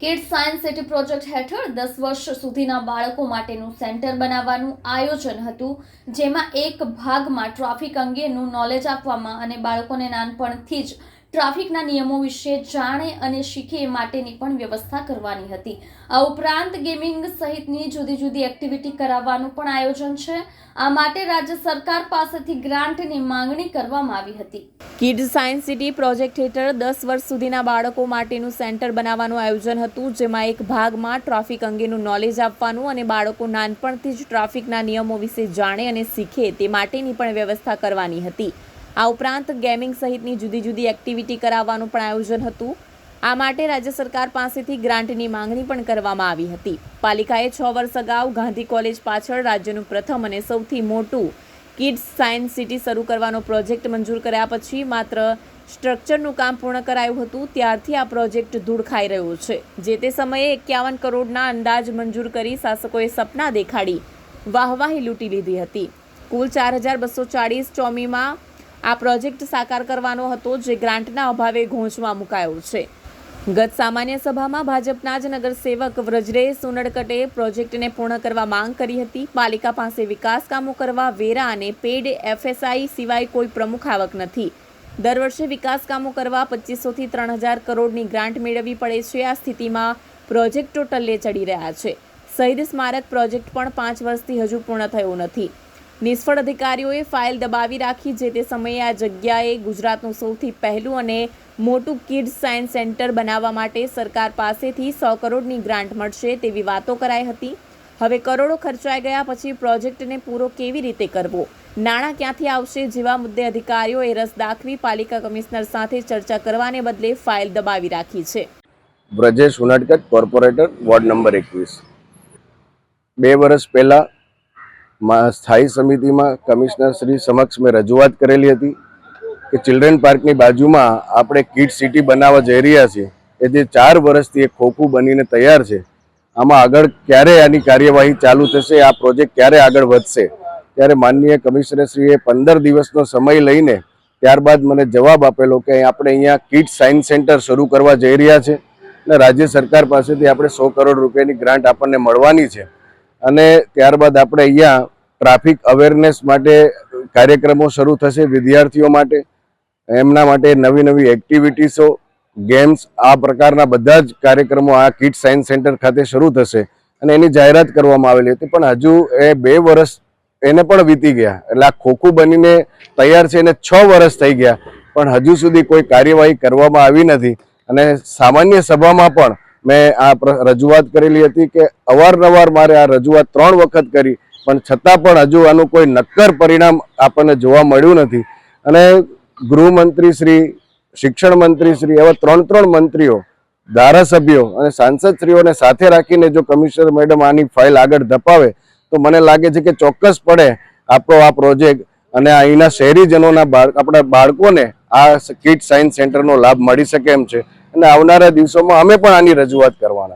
Kid science city project હેઠળ દસ વર્ષ સુધીના બાળકો માટેનું સેન્ટર બનાવવાનું આયોજન હતું, જેમાં એક ભાગમાં ટ્રાફિક અંગેનું નોલેજ આપવામાં અને બાળકોને નાનપણથી જ ટ્રાફિકના નિયમો વિશે જાણે અને શીખે માટેની પણ વ્યવસ્થા કરવાની હતી. આ ઉપરાંત ગેમિંગ સહિતની જુદી જુદી એક્ટિવિટી કરાવવાનું પણ આયોજન છે. આ માટે રાજ્ય સરકાર પાસેથી ગ્રાન્ટની માંગણી કરવામાં આવી હતી. કિડ્સ સાયન્સ સિટી પ્રોજેક્ટ હેઠળ દસ વર્ષ સુધીના બાળકો માટેનું સેન્ટર બનાવવાનું આયોજન હતું, જેમાં એક ભાગમાં ટ્રાફિક અંગેનું નોલેજ આપવાનું અને બાળકો નાનપણથી જ ટ્રાફિકના નિયમો વિશે જાણે અને શીખે તે માટેની પણ વ્યવસ્થા કરવાની હતી. આ ઉપરાંત ગેમિંગ સહિતની જુદી જુદી એક્ટિવિટી કરાવવાનું પણ આયોજન હતું. આ માટે રાજ્ય સરકાર પાસેથી ગ્રાન્ટની માંગણી પણ કરવામાં આવી હતી. પાલિકાએ છ વર્ષ અગાઉ ગાંધી કોલેજ પાછળ રાજ્યનું પ્રથમ અને સૌથી મોટું કિડ્સ સાયન્સ સિટી શરૂ કરવાનો પ્રોજેક્ટ મંજૂર કર્યા પછી માત્ર સ્ટ્રક્ચરનું કામ પૂર્ણ કરાયું હતું, ત્યારથી આ પ્રોજેક્ટ ધૂળ ખાઈ રહ્યો છે. જે તે સમયે એકાવન કરોડના અંદાજ મંજૂર કરી શાસકોએ સપના દેખાડી વાહવાહી લૂંટી લીધી હતી. કુલ ચાર હજાર બસો ચાળીસ ચોમીમાં આ પ્રોજેક્ટ સાકાર કરવાનો હતો જે ગ્રાન્ટના અભાવે ઘોંચમાં મુકાયો છે. ગત સામાન્ય સભામાં ભાજપના જ નગરસેવક વ્રજરેશ ઉનડકટે પ્રોજેક્ટને પૂર્ણ કરવા માંગ કરી હતી. પાલિકા પાસે વિકાસ કામો કરવા વેરા અને પેડ એફએસઆઈ સિવાય કોઈ પ્રમુખ આવક નથી. દર વર્ષે વિકાસ કામો કરવા પચીસોથી ત્રણ હજાર કરોડની ગ્રાન્ટ મેળવવી પડે છે. આ સ્થિતિમાં પ્રોજેક્ટો ટલ્લે ચડી રહ્યા છે. શહીદ સ્મારક પ્રોજેક્ટ પણ પાંચ વર્ષથી હજુ પૂર્ણ થયો નથી. નિષ્ફળ અધિકારીઓએ ફાઇલ દબાવી રાખી, જે તે સમયે આ જગ્યાએ ગુજરાતનું સૌથી પહેલું અને મોટું કિડ સાયન્સ સેન્ટર બનાવવા માટે સરકાર પાસેથી સો કરોડની ગ્રાન્ટ મળશે તેવી વાતો કરાઈ હતી. હવે કરોડો ખર્ચાઈ ગયા પછી પ્રોજેક્ટને પૂરો કેવી રીતે કરવો? નાણાં ક્યાંથી આવશે જેવા મુદ્દે અધિકારીઓએ રસ દાખવી પાલિકા કમિશનર સાથે ચર્ચા કરવાને બદલે ફાઇલ દબાવી રાખી છે. Brajesh Unadkat corporator, ward number એકવીસ. બે વર્ષ પહેલાં સ્થાયી સમિતિમાં કમિશનર શ્રી સમક્ષ મેં રજૂઆત કરેલી હતી કે ચિલ્ડ્રન પાર્કની બાજુમાં આપણે કિડ સિટી બનાવવા જઈ રહ્યા છીએ. એ જે ચાર વર્ષથી એક ખોખું બનીને તૈયાર છે. આમાં આગળ ક્યારે આની કાર્યવાહી ચાલુ થશે, આ પ્રોજેક્ટ ક્યારે આગળ વધશે? ત્યારે માનનીય કમિશનરશ્રીએ પંદર દિવસનો સમય લઈને ત્યારબાદ મને જવાબ આપેલો કે આપણે અહીંયા કિડ સાયન્સ સેન્ટર શરૂ કરવા જઈ રહ્યા છે અને રાજ્ય સરકાર પાસેથી આપણે સો કરોડ રૂપિયાની ગ્રાન્ટ આપણને મળવાની છે. અને ત્યારબાદ આપણે અહીંયા ટ્રાફિક અવેરનેસ માટે કાર્યક્રમો શરૂ થશે વિદ્યાર્થીઓ માટે. એમના માટે નવી નવી એક્ટિવિટીસો, ગેમ્સ, આ પ્રકારના બધા જ કાર્યક્રમો આ કિડ સાયન્સ સેન્ટર ખાતે શરૂ થશે. અને એની જાહેરાત કરવામાં આવેલી હતી, પણ હજુ એ બે વર્ષ એને પણ વીતી ગયા. એટલે આ ખોખું બનીને તૈયાર છે, એને છ વર્ષ થઈ ગયા. પણ હજુ સુધી કોઈ કાર્યવાહી કરવામાં આવી નથી. અને સામાન્ય સભામાં પણ મેં આ રજૂઆત કરેલી હતી કે અવારનવાર મારે આ રજૂઆત ત્રણ વખત કરી, પણ છતાં પણ હજુ આનું કોઈ નક્કર પરિણામ આપણને જોવા મળ્યું નથી. અને ગૃહમંત્રી શ્રી, શિક્ષણ મંત્રી શ્રી એવા ત્રણ ત્રણ મંત્રીઓ, ધારાસભ્યો અને સાંસદશ્રીઓને સાથે રાખીને જો કમિશનર મેડમ આની ફાઇલ આગળ ધપાવે, તો મને લાગે છે કે ચોક્કસપણે આપણો આ પ્રોજેક્ટ અને અહીંના શહેરીજનોના આપણા બાળકોને આ કિડ સાયન્સ સેન્ટરનો લાભ મળી શકે એમ છે. અને આવનારા દિવસોમાં અમે પણ આની રજૂઆત કરવાના